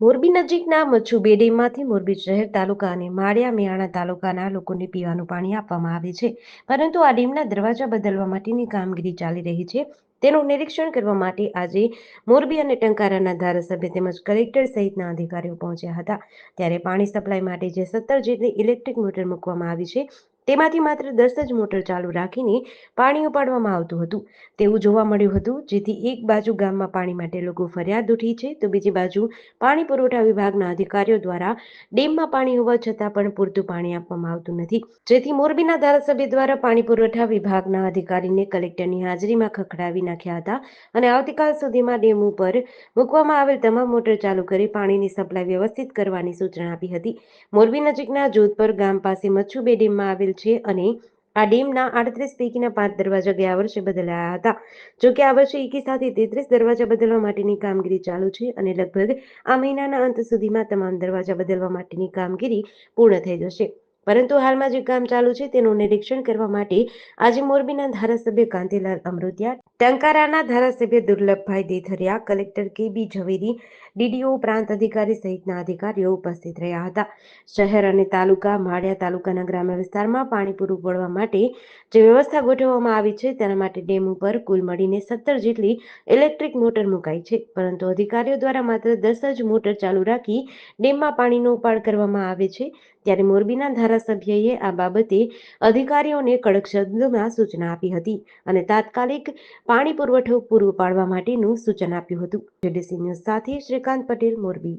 મોરબી નજીકના મચ્છુ બે ડેમમાંથી મોરબી શહેર તાલુકા અને માળિયા મિયાણા તાલુકાના લોકોને પીવાનું પાણી આપવામાં આવે છે. પરંતુ આ ડેમના દરવાજા બદલવા માટેની કામગીરી ચાલી રહી છે. તેનું નિરીક્ષણ કરવા માટે આજે મોરબી અને ટંકારાના ધારાસભ્ય તેમજ કલેક્ટર સહિતના અધિકારીઓ પહોંચ્યા હતા. ત્યારે પાણી સપ્લાય માટે જે સત્તર જેટલી ઇલેક્ટ્રિક મોટર મૂકવામાં આવી છે તેમાંથી માત્ર દસ જ મોટર ચાલુ રાખીને પાણી ઉપાડવામાં આવતું હતું. તેવું જોવા મળ્યું હતું, જેથી એક બાજુ ગામમાં પાણી માટે લોકો ફરિયાદ ઉઠી છે, તો બીજી બાજુ પાણી પુરવઠા વિભાગના અધિકારીઓ દ્વારા ડેમમાં પાણી હોવા છતાં પણ પૂરતું પાણી આપવામાં આવતું નથી. જેથી મોરબીના ધારાસભ્ય દ્વારા પાણી પુરવઠા વિભાગના અધિકારીને કલેક્ટરની હાજરીમાં ખખડાવી નાખ્યા હતા અને આવતીકાલ સુધીમાં ડેમ ઉપર મૂકવામાં આવેલ તમામ મોટર ચાલુ કરી પાણીની સપ્લાય વ્યવસ્થિત કરવાની સૂચના આપી હતી. મોરબી નજીકના જોધપર ગામ પાસે મચ્છુ બે ડેમમાં આવેલ છે અને આ ડેમના આડત્રીસ પૈકીના પાંચ દરવાજા ગયા વર્ષે બદલાયા હતા. જો કે આ વર્ષે એકી સાથે તેત્રીસ દરવાજા બદલવા માટેની કામગીરી ચાલુ છે અને લગભગ આ મહિનાના અંત સુધીમાં તમામ દરવાજા બદલવા માટેની કામગીરી પૂર્ણ થઈ જશે. પરંતુ હાલમાં જે કામ ચાલુ છે તેનું નિરીક્ષણ કરવા માટે આજે મોરબીના ધારાસભ્ય કાંતિલાલ અમૃતિયા ટંકારાના ધારાસભ્ય દુર્લભભાઈ દેથરિયા, કલેક્ટર કે બી ઝવેરી, ડીડીઓ પ્રાંત અધિકારી સહિતના અધિકારીઓ ઉપસ્થિત રહ્યા હતા. શહેર અને તાલુકા, માળિયા તાલુકાના ગ્રામ્ય વિસ્તારમાં પાણી પૂરું પાડવા માટે જે વ્યવસ્થા ગોઠવવામાં આવી છે તેના માટે ડેમ ઉપર કુલ મળીને સત્તર જેટલી ઇલેક્ટ્રિક મોટર મુકાઈ છે. પરંતુ અધિકારીઓ દ્વારા માત્ર દસ જ મોટર ચાલુ રાખી ડેમમાં પાણીનો ઉપાડ કરવામાં આવે છે. ત્યારે મોરબીના ધારાસભ્યએ આ બાબતે અધિકારીઓને કડક શબ્દોમાં સૂચના આપી હતી અને તાત્કાલિક પાણી પુરવઠો પૂરો પાડવા માટેનું સૂચન આપ્યું હતું. જેડીસી ન્યૂઝ સાથે શ્રીકાંત પટેલ, મોરબી.